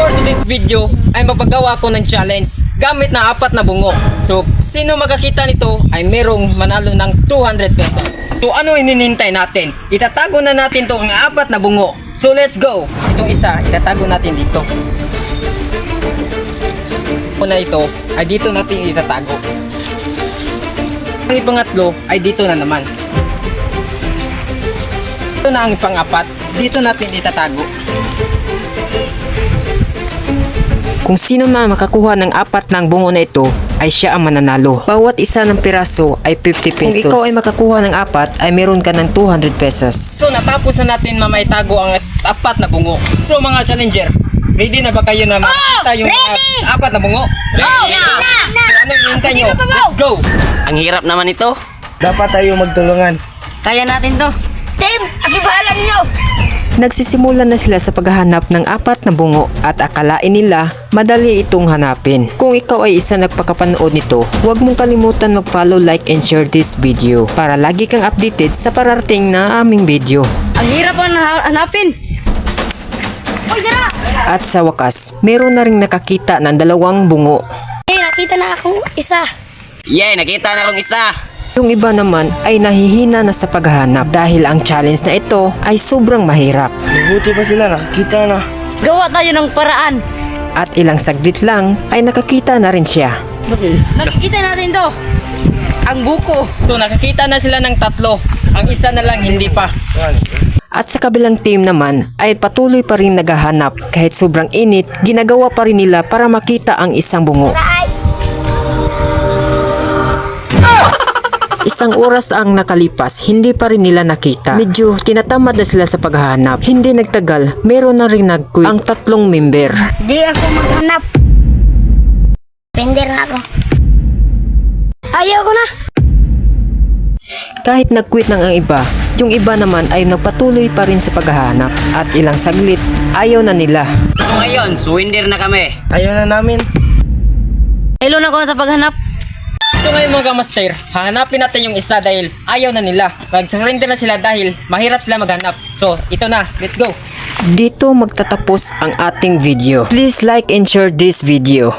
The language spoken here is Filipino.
For today's video ay magpagawa ko ng challenge gamit na apat na bungo. So, sino makakita nito ay merong manalo ng 200 pesos. So, ano ininintay natin? Itatago na natin to ang apat na bungo. So, let's go! Itong isa, itatago natin dito. Una ito ay dito natin itatago. Ang ipangatlo ay dito na naman. Ito na ang pangapat, dito natin itatago. Kung sino man makakuha ng apat ng bungo na ito, ay siya ang mananalo. Bawat isa ng piraso ay 50 pesos. Kung ikaw ay makakuha ng apat, ay meron ka ng 200 pesos. So natapos na natin mamaitago ang apat na bungo. So mga challenger, ready na ba kayo na makita yung mga apat na bungo? Ready ready na! So anong hintay nyo? Let's go! Ang hirap naman ito. Dapat tayo magtulungan. Kaya natin to. Team, akibahala ninyo! Nagsisimula na sila sa paghahanap ng apat na bungo at akalain nila madali itong hanapin. Kung ikaw ay isa nagpakapanood nito, huwag mong kalimutan mag-follow, like, and share this video para lagi kang updated sa pararating na aming video. Ang hirap ang ha- hanapin. Uy, dara! At sa wakas, meron na rin nakakita ng dalawang bungo. Eh, nakita na akong isa. Yay, nakita na akong isa. Yung iba naman ay nahihina na sa paghahanap dahil ang challenge na ito ay sobrang mahirap. Mabuti pa sila, nakakita na. Gawa tayo ng paraan. At ilang saglit lang ay nakakita na rin siya. Nakikita natin to. Ang buko. So nakakita na sila ng tatlo. Ang isa na lang hindi pa. At sa kabilang team naman ay patuloy pa rin naghahanap kahit sobrang init, ginagawa pa rin nila para makita ang isang bungo. Ay! Isang oras ang nakalipas, hindi pa rin nila nakita. Medyo tinatamad na sila sa paghahanap. Hindi nagtagal, meron na rin nag-quit ang tatlong member. Di ako maghanap. Render na ako. Ayaw ko na. Kahit nag-quit ng ang iba, yung iba naman ay nagpatuloy pa rin sa paghahanap. At ilang saglit, ayaw na nila. So ngayon, surrender na kami. Ayaw na namin. Hello na ko sa paghanap. So ngayon mga master, hahanapin natin yung isa dahil ayaw na nila. Nag-surrender na sila dahil mahirap sila maghanap. So, ito na. Let's go! Dito magtatapos ang ating video. Please like and share this video.